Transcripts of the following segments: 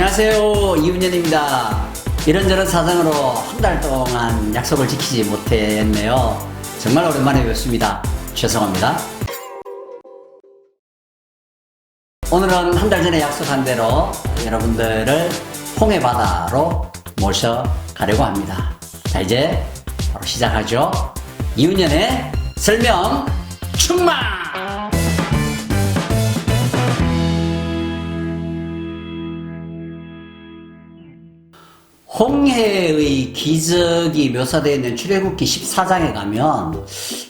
안녕하세요 이훈현입니다. 이런저런 사정으로 한 달 동안 약속을 지키지 못했네요. 정말 오랜만에 뵙습니다. 죄송합니다. 오늘은 한 달 전에 약속한 대로 여러분들을 홍해 바다로 모셔가려고 합니다. 자 이제 바로 시작하죠. 이훈현의 설명 충만 홍해의 기적이 묘사되어 있는 출애굽기 14장에 가면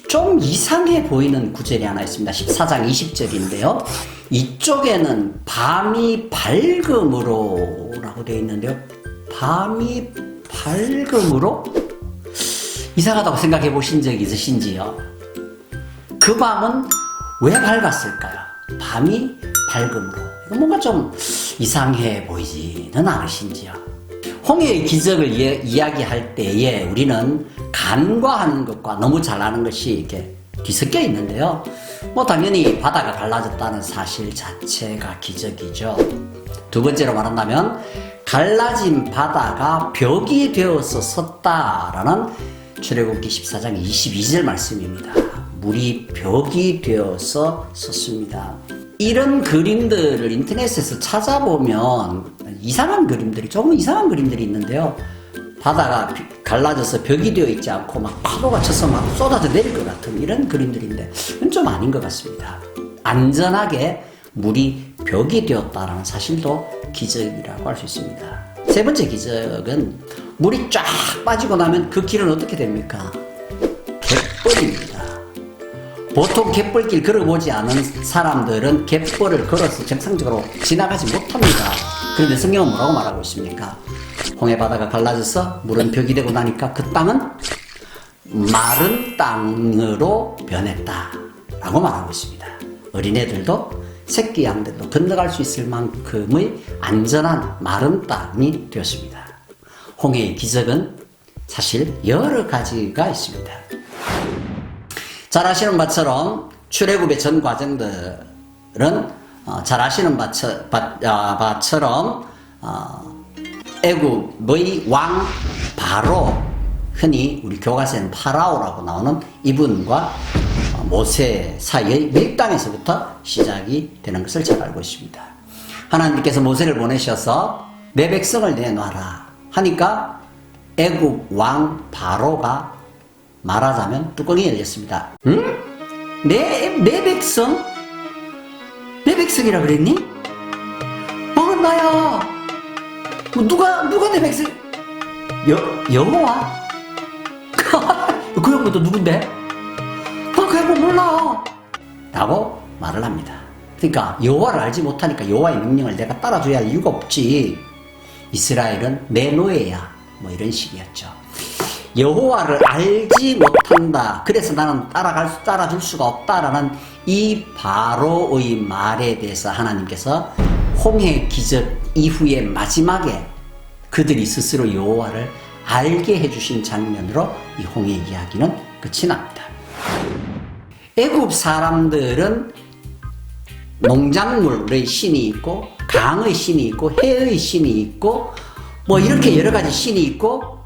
좀 이상해 보이는 구절이 하나 있습니다. 14장 20절인데요. 이쪽에는 밤이 밝음으로 라고 되어 있는데요. 밤이 밝음으로? 이상하다고 생각해 보신 적 있으신지요? 그 밤은 왜 밝았을까요? 밤이 밝음으로. 뭔가 좀 이상해 보이지는 않으신지요? 홍해의 기적을 예, 이, 야기할 때에 우리는 간과하는 것과 너무 잘하는 것이 이렇게 뒤섞여 있는데요. 뭐 당연히 바다가 갈라졌다는 사실 자체가 기적이죠. 두 번째로 말한다면 갈라진 바다가 벽이 되어서 섰다라는 출애굽기 14장 22절 말씀입니다. 물이 벽이 되어서 섰습니다. 이런 그림들을 인터넷에서 찾아보면 이상한 그림들이 조금 이상한 그림들이 있는데요. 바다가 갈라져서 벽이 되어 있지 않고 막 파도가 쳐서 막 쏟아져 내릴 것 같은 이런 그림들인데 좀 아닌 것 같습니다. 안전하게 물이 벽이 되었다라는 사실도 기적이라고 할 수 있습니다. 세 번째 기적은 물이 쫙 빠지고 나면 그 길은 어떻게 됩니까? 갯벌입니다. 보통 갯벌길 걸어보지 않은 사람들은 갯벌을 걸어서 정상적으로 지나가지 못합니다. 그런데 성경은 뭐라고 말하고 있습니까? 홍해 바다가 갈라져서 물은 벽이 되고 나니까 그 땅은 마른 땅으로 변했다. 라고 말하고 있습니다. 어린애들도 새끼 양들도 건너갈 수 있을 만큼의 안전한 마른 땅이 되었습니다. 홍해의 기적은 사실 여러 가지가 있습니다. 잘 아시는 바처럼 출애굽의 전 과정들은 어, 잘 아시는 바처, 바, 아, 바처럼 어, 애굽의 왕 바로 흔히 우리 교과서에는 파라오라고 나오는 이분과 어, 모세 사이의 밀당에서부터 시작이 되는 것을 잘 알고 있습니다. 하나님께서 모세를 보내셔서 내 백성을 내놔라 하니까 애굽 왕 바로가 말하자면 뚜껑이 열렸습니다. 응? 내, 내 백성? 내 백성이라 그랬니? 어, 나야. 뭐 누가, 누가 내 백성? 여, 여호와? 그또 누군데? 나그 형은 몰라. 라고 말을 합니다. 그러니까 여호와를 알지 못하니까 여호와의 명령을 내가 따라줘야 할 이유가 없지. 이스라엘은 내 노예야. 뭐 이런 식이었죠. 여호와를 알지 못한다. 그래서 나는 따라갈 수, 따라줄 수가 없다라는 이 바로의 말에 대해서 하나님께서 홍해 기적 이후의 마지막에 그들이 스스로 여호와를 알게 해주신 장면으로 이 홍해 이야기는 끝이 납니다. 애굽 사람들은 농작물의 신이 있고 강의 신이 있고 해의 신이 있고 뭐 이렇게 여러 가지 신이 있고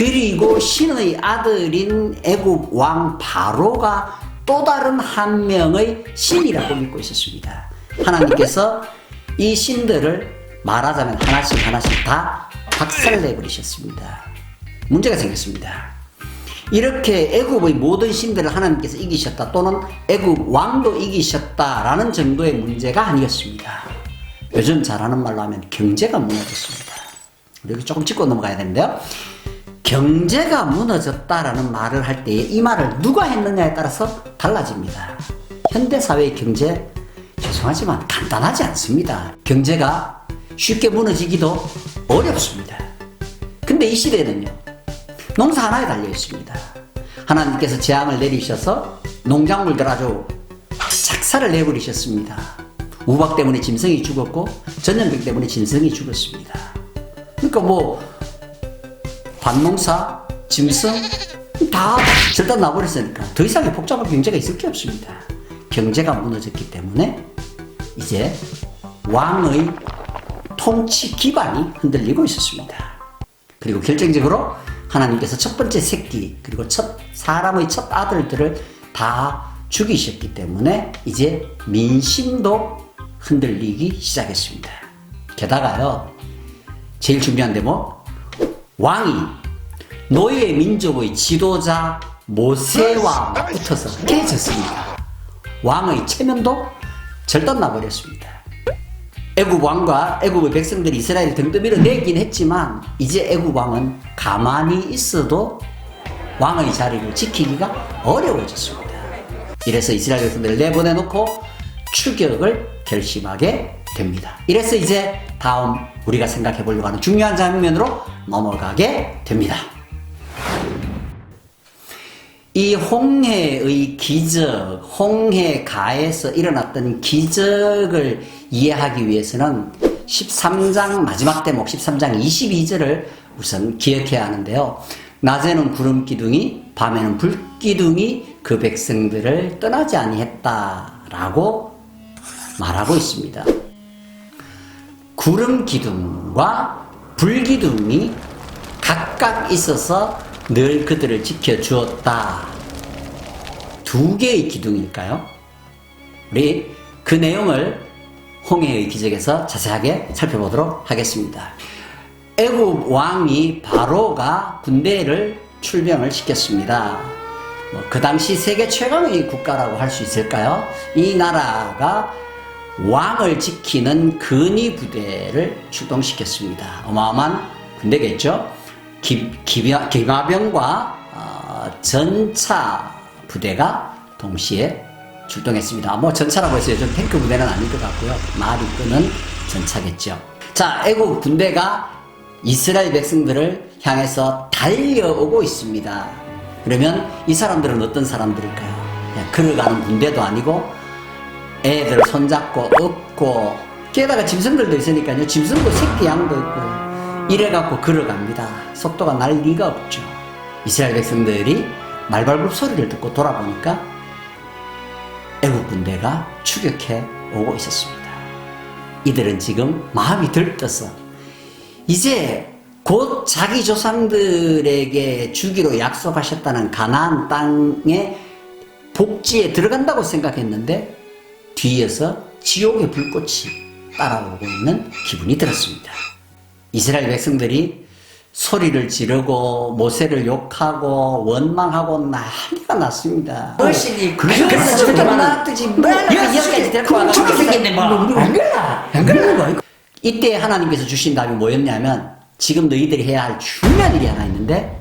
그리고 신의 아들인 애굽 왕 바로가 또 다른 한 명의 신이라고 믿고 있었습니다. 하나님께서 이 신들을 말하자면 하나씩 하나씩 다 박살내 버리셨습니다. 문제가 생겼습니다. 이렇게 애굽의 모든 신들을 하나님께서 이기셨다 또는 애굽 왕도 이기셨다라는 정도의 문제가 아니었습니다. 요즘 잘하는 말로 하면 경제가 무너졌습니다. 여기 조금 짚고 넘어가야 되는데요. 경제가 무너졌다라는 말을 할 때에 이 말을 누가 했느냐에 따라서 달라집니다. 현대사회의 경제, 죄송하지만 간단하지 않습니다. 경제가 쉽게 무너지기도 어렵습니다. 근데 이 시대는요, 농사 하나에 달려 있습니다. 하나님께서 재앙을 내리셔서 농작물들 아주 작사를 내버리셨습니다. 우박 때문에 짐승이 죽었고, 전염병 때문에 짐승이 죽었습니다. 그러니까 뭐, 반농사, 짐승 다 절단 나버렸으니까 더 이상의 복잡한 경제가 있을 게 없습니다. 경제가 무너졌기 때문에 이제 왕의 통치 기반이 흔들리고 있었습니다. 그리고 결정적으로 하나님께서 첫 번째 새끼 그리고 첫 사람의 첫 아들들을 다 죽이셨기 때문에 이제 민심도 흔들리기 시작했습니다. 게다가요 제일 중요한데 뭐 왕이 노예 민족의 지도자 모세와 맞붙어서 깨졌습니다. 왕의 체면도 절단나 버렸습니다. 애굽 왕과 애굽의 백성들이 이스라엘 등등 밀어내긴 했지만 이제 애굽 왕은 가만히 있어도 왕의 자리를 지키기가 어려워졌습니다. 이래서 이스라엘 백성들을 내보내놓고 추격을 결심하게 됩니다. 이래서 이제 다음 우리가 생각해 보려고 하는 중요한 장면으로 넘어가게 됩니다. 이 홍해의 기적, 홍해가에서 일어났던 기적을 이해하기 위해서는 13장 마지막 대목 13장 22절을 우선 기억해야 하는데요. 낮에는 구름 기둥이 밤에는 불 기둥이 그 백성들을 떠나지 아니했다라고 말하고 있습니다. 구름 기둥과 불 기둥이 각각 있어서 늘 그들을 지켜 주었다. 두 개의 기둥일까요? 우리 그 내용을 홍해의 기적에서 자세하게 살펴보도록 하겠습니다. 애굽 왕이 바로가 군대를 출병을 시켰습니다. 뭐 그 당시 세계 최강의 국가라고 할 수 있을까요? 이 나라가 왕을 지키는 근위 부대를 출동시켰습니다. 어마어마한 군대겠죠? 기, 기병, 기마병과 어, 전차 부대가 동시에 출동했습니다. 뭐 전차라고 해서 요즘 탱크 부대는 아닐 것 같고요. 말이 끄는 전차겠죠. 자, 애국 군대가 이스라엘 백성들을 향해서 달려오고 있습니다. 그러면 이 사람들은 어떤 사람들일까요? 그냥 걸어가는 군대도 아니고 애들 손잡고 업고 게다가 짐승들도 있으니까요. 짐승도 새끼 양도 있고 이래갖고 걸어갑니다. 속도가 날 리가 없죠. 이스라엘 백성들이 말발굽 소리를 듣고 돌아보니까 애국 군대가 추격해 오고 있었습니다. 이들은 지금 마음이 들떠서 이제 곧 자기 조상들에게 주기로 약속하셨다는 가나안 땅의 복지에 들어간다고 생각했는데 뒤에서 지옥의 불꽃이 따라오고 있는 기분이 들었습니다. 이스라엘 백성들이 소리를 지르고 모세를 욕하고 원망하고 난리가 났습니다. 무엇이니? 그래서 그래서 저렇게 뭐, 뭐 여기까지 데리고 와가지고 저렇게 생겼네, 뭐. 안 그러나 안 그러나 이때 하나님께서 주신 답이 뭐였냐면 지금 너희들이 해야 할 중요한 일이 하나 있는데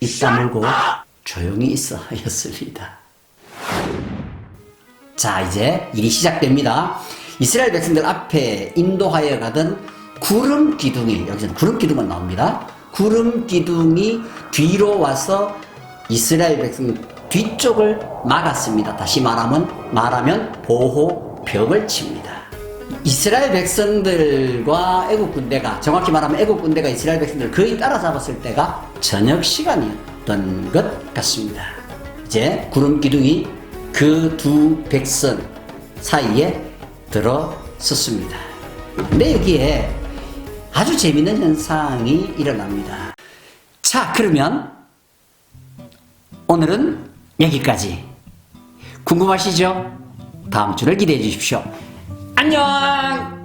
입 다물고 조용히 있어 였습니다. 자, 이제 일이 시작됩니다. 이스라엘 백성들 앞에 인도하여 가던 구름 기둥이, 여기서는 구름 기둥만 나옵니다. 구름 기둥이 뒤로 와서 이스라엘 백성 뒤쪽을 막았습니다. 다시 말하면, 말하면 보호벽을 칩니다. 이스라엘 백성들과 애국 군대가, 정확히 말하면 애국 군대가 이스라엘 백성들을 거의 따라잡았을 때가 저녁 시간이었던 것 같습니다. 이제 구름 기둥이 그 두 백성 사이에 들어섰습니다. 근데 여기에 아주 재밌는 현상이 일어납니다. 자, 그러면 오늘은 여기까지. 궁금하시죠? 다음 주를 기대해 주십시오. 안녕!